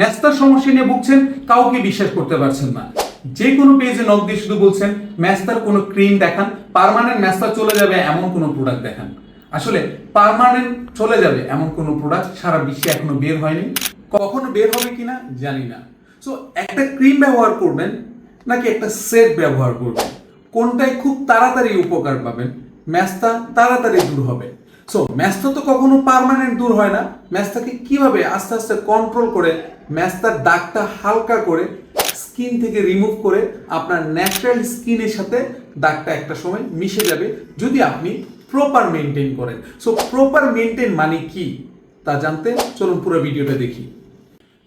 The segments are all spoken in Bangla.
ম্যাস্তার সমস্যা নিয়ে ভুগছেন, কাউকে বিশ্বাস করতে পারছেন না। যে কোনো পেজে নক দিয়ে শুধু বলছেন ম্যাস্তার কোনো ক্রিম দেখান পার্মানেন্ট ম্যাস্তা চলে যাবে এমন কোনো প্রোডাক্ট দেখান। আসলে পারমানেন্ট চলে যাবে এমন কোনো প্রোডাক্ট সারা বিশ্বে এখনও বের হয়নি। কখনো বের হবে কিনা জানি না। সো একটা ক্রিম ব্যবহার করবেন নাকি একটা সেট ব্যবহার করবেন? কোনটায় খুব তাড়াতাড়ি উপকার পাবেন? ম্যাস্তা তাড়াতাড়ি দূর হবে। সো ম্যাস্তা তো কখনো পার্মানেন্ট দূর হয় না। ম্যাস্তাকে কীভাবে আস্তে আস্তে কন্ট্রোল করে ম্যাস্তার দাগটা হালকা করে স্কিন থেকে রিমুভ করে আপনার ন্যাচারাল স্কিনের সাথে দাগটা একটা সময় মিশে যাবে, যদি আপনি প্রপার মেনটেন করেন। সো প্রপার মেনটেন মানে কি? তা জানতে চলুন পুরো ভিডিওটা দেখি।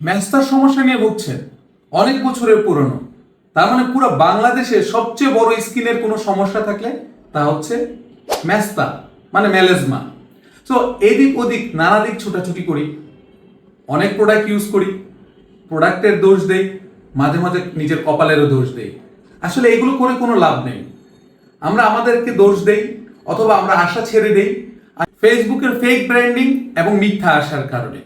ম্যাস্তার সমস্যা নিয়ে ভুগছেন। অনেক বছরের পুরনো। তার মানে পুরো বাংলাদেশে সবচেয়ে বড় স্কিনের কোনো সমস্যা থাকলে তা হচ্ছে ম্যাস্তা মানে ম্যালেজমা সো এদিক ওদিক, নানা দিক ছোটাছুটি করি। অনেক প্রোডাক্ট ইউজ করি। প্রোডাক্টের দোষ দেই, মাঝে মাঝে নিজের কপালেরও দোষ দেই। আসলে এগুলো করে কোনো লাভ নেই। আমরা আমাদেরকে দোষ দেই, অথবা আমরা আশা ছেড়ে দেই। ফেসবুকের ফেক ব্র্যান্ডিং এবং মিথ্যা আসার কারণে।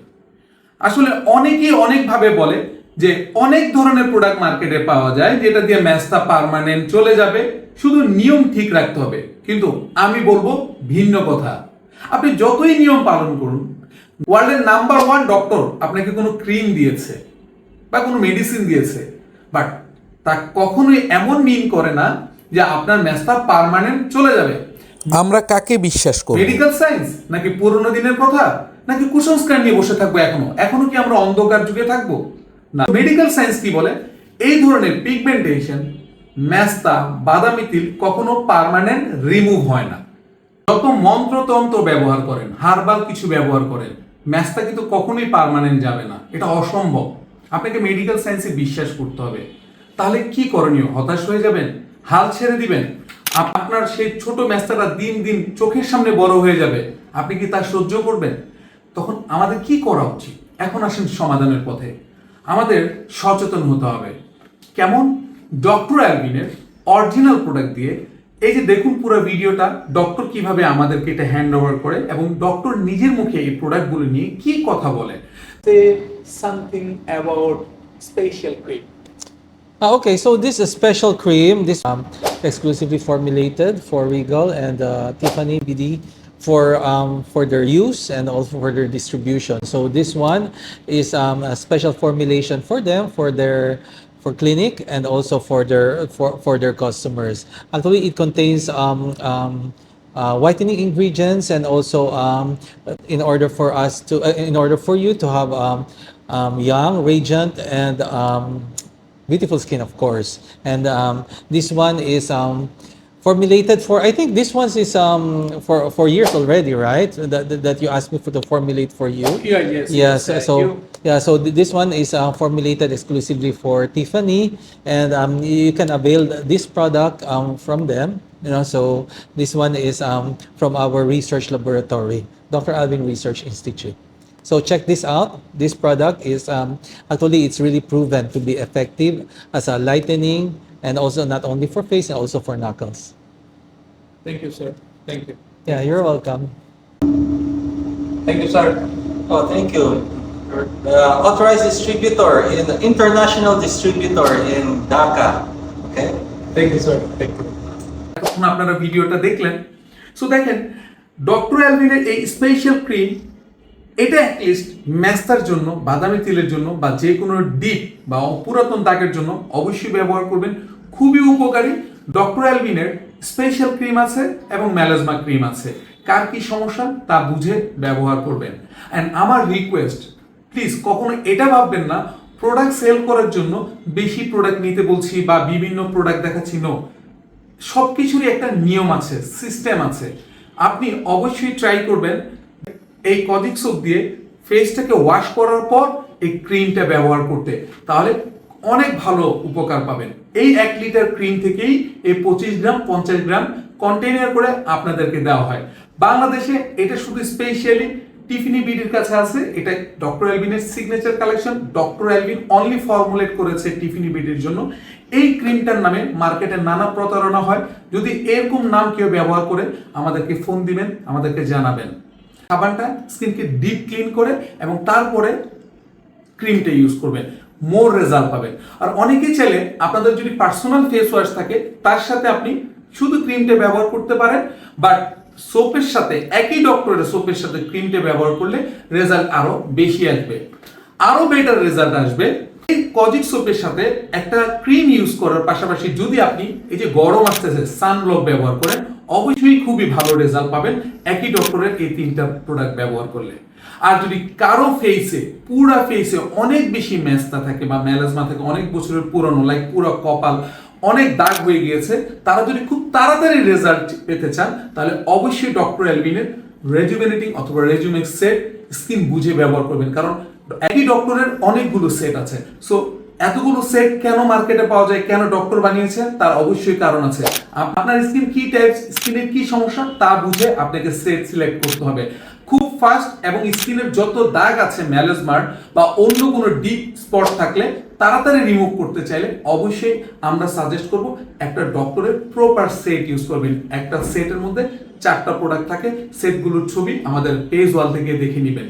আসলে অনেকেই অনেকভাবে বলে যে, অনেক ধরনের প্রোডাক্ট মার্কেটে পাওয়া যায়, যেটা দিয়ে ম্যাচটা পারমানেন্ট চলে যাবে। শুধু নিয়ম ঠিক রাখতে হবে। কিন্তু আমি বলব ভিন্ন কথা। আপনি যতই নিয়ম পালন করুন ওয়ার্ল্ডের নাম্বার ওয়ান ডক্টর আপনাকে কোনো ক্রিম দিয়েছে বা কোনো মেডিসিন দিয়েছে বাট তা কখনোই এমন মিন করে না যে আপনার ম্যাচটা পার্মানেন্ট চলে যাবে। আমরা কাকে বিশ্বাস করি? মেডিকেল সায়েন্স নাকি পুরনো দিনের কথা? নাকি কুসংস্কার নিয়ে বসে থাকব এখনও? এখনও কি আমরা অন্ধকার যুগে থাকব? না। মেডিকেল সায়েন্স কি বলে? এই ধরনের পিগমেন্টেশন ম্যাস্তা বাদামি তিল কখনো পার্মানেন্ট রিমুভ হয় না। যত মন্ত্রতন্ত্র ব্যবহার করেন হার্বাল কিছু ব্যবহার করেন ম্যাস্তা কিন্তু কখনোই পার্মানেন্ট যাবে না। এটা অসম্ভব। আপনাকে মেডিকেল সায়েন্সে বিশ্বাস করতে হবে। তাহলে কি করণীয়? হতাশ হয়ে যাবেন? হাল ছেড়ে দিবেন? আপনার সেই ছোট ম্যাস্তাটা দিন দিন চোখের সামনে বড় হয়ে যাবে। আপনি কি তা সহ্য করবেন? তখন আমাদের কি করা উচিত? এখন আসেন সমাধানের পথে। আমাদের সচেতন হতে হবে। কেমন? ডক্টর অ্যালবিনের অরিজিনাল প্রোডাক্ট দিয়ে এই যে দেখুন পুরো ভিডিওটা ডক্টর কীভাবে আমাদেরকে এটা হ্যান্ড ওভার করে এবং ডক্টর নিজের মুখে এই প্রোডাক্টগুলো নিয়ে কি কথা বলে about special cream. Ah, okay, so this is a special cream. This um, exclusively formulated for Regal and uh, Tiffany BD for um, for their use and also for their distribution. So this one is um, a special formulation for them for their for clinic and also for their for, for their customers. Actually, it contains um, um, uh, whitening ingredients and also um, in order for us to uh, in order for you to have um, um, young, radiant, and um, beautiful skin, of course. And um, this one is um, formulated for. I think this one is um, for for years already, right? That, that, you asked me for to formulate for you. Yeah, yes. Yes. so you- yeah. So this one is uh, formulated exclusively for Tiffany, and um, you can avail this product um, from them. You know, so this one is um, from our research laboratory, Dr. Alvin Research Institute. So check this out. This product is um, actually it's really proven to be effective as a lightening and also not only for face and also for knuckles. Thank you, sir. Thank you. Yeah, you're welcome. Thank you, sir. Oh, thank you. The authorized distributor in international distributor in Dhaka. Okay. Thank you, sir. Thank you. এতক্ষণ আপনারা ভিডিওটা দেখলেন সো দেখেন ডক্টর অ্যালভিনের এই স্পেশাল ক্রিম এটা অ্যাটলিস্ট ম্যাস্তার জন্য বাদামি তিলের জন্য বা যে কোনো ডিপ বা পুরাতন দাগের জন্য অবশ্যই ব্যবহার করবেন। খুবই উপকারী। ডক্টর অ্যালভিনের স্পেশাল ক্রিম আছে এবং ম্যালাজমা ক্রিম আছে। কার কি সমস্যা তা বুঝে ব্যবহার করবেন। অ্যান্ড আমার রিকোয়েস্ট প্লিজ কখনো এটা ভাববেন না প্রোডাক্ট সেল করার জন্য বেশি প্রোডাক্ট নিতে বলছি বা বিভিন্ন প্রোডাক্ট দেখাচ্ছি নো সব কিছুরই একটা নিয়ম আছে সিস্টেম আছে। আপনি অবশ্যই ট্রাই করবেন। এই কদিক সোপ দিয়ে ফেসটাকে ওয়াশ করার পর এই ক্রিমটা ব্যবহার করতে। তাহলে অনেক ভালো উপকার পাবেন। এই এক লিটার ক্রিম থেকেই এই পঁচিশ গ্রাম, পঞ্চাশ গ্রাম কন্টেনার করে আপনাদেরকে দেওয়া হয়। বাংলাদেশে এটা শুধু স্পেশালি টিফিনি বিডির কাছে আছে। এটা doctor অ্যালবিনের signature collection doctor Albin only formulate করেছে টিফিনি বিডির জন্য। এই ক্রিমটার নামে মার্কেটে নানা প্রতারণা হয়। যদি এরকম নাম কেউ ব্যবহার করে, আমাদেরকে ফোন দিবেন, আমাদেরকে জানাবেন। সাবানটা স্কিনকে ডিপ ক্লিন করে এবং তারপরে ক্রিমটা ইউজ করবেন মোর রেজাল্ট পাবেন আর অনেকেই চাইলে আপনাদের যদি পার্সোনাল ফেস ওয়াশ থাকে, তার সাথে আপনি শুধু ক্রিমটা ব্যবহার করতে পারেন বাট সোপের সাথে, একই ডক্টরের সোপের সাথে ক্রিমটা ব্যবহার করলে রেজাল্ট আরও বেশি আসবে। আরও বেটার রেজাল্ট আসবে। এই কজিক সোপের সাথে একটা ক্রিম ইউজ করার পাশাপাশি যদি আপনি এই যে গরম আসতেছে সানব্লক ব্যবহার করেন অবশ্যই খুবই ভালো রেজাল্ট পাবেন। একই ডক্টরের এই তিনটা প্রোডাক্ট ব্যবহার করলে। আর যদি কারও ফেসে পুরা ফেসে অনেক বেশি ম্যাস্তা থাকে বা ম্যালাজমা থাকে, অনেক বছরের পুরনো লাইক পুরো কপাল, অনেক দাগ হয়ে গিয়েছে, তারা যদি খুব তাড়াতাড়ি রেজাল্ট পেতে চান, তাহলে অবশ্যই ডক্টর এলবিনের রেজুভেনেটিং অথবা রেজুমেক্স সেট স্কিন বুঝে ব্যবহার করবেন। কারণ একই ডক্টরের অনেকগুলো সেট আছে। সো এতগুলো সেট কেন মার্কেটে পাওয়া যায়, কেন ডক্টর বানিয়েছে তার অবশ্যই কারণ আছে। আপনার স্কিন কি টাইপ স্কিনের কি সমস্যা, তা বুঝে আপনাকে সেট সিলেক্ট করতে হবে। খুব ফাস্ট এবং স্কিনের যত দাগ আছে ম্যালেজমার বা অন্য কোনো ডিপ স্পট থাকলে তাড়াতাড়ি রিমুভ করতে চাইলে অবশ্যই আমরা সাজেস্ট করব একটা ডক্টরের প্রপার সেট ইউজ করবেন। একটা সেটের মধ্যে চারটা প্রোডাক্ট থাকে সেটগুলোর ছবি আমাদের পেজ ওয়াল থেকে দেখে নেবেন।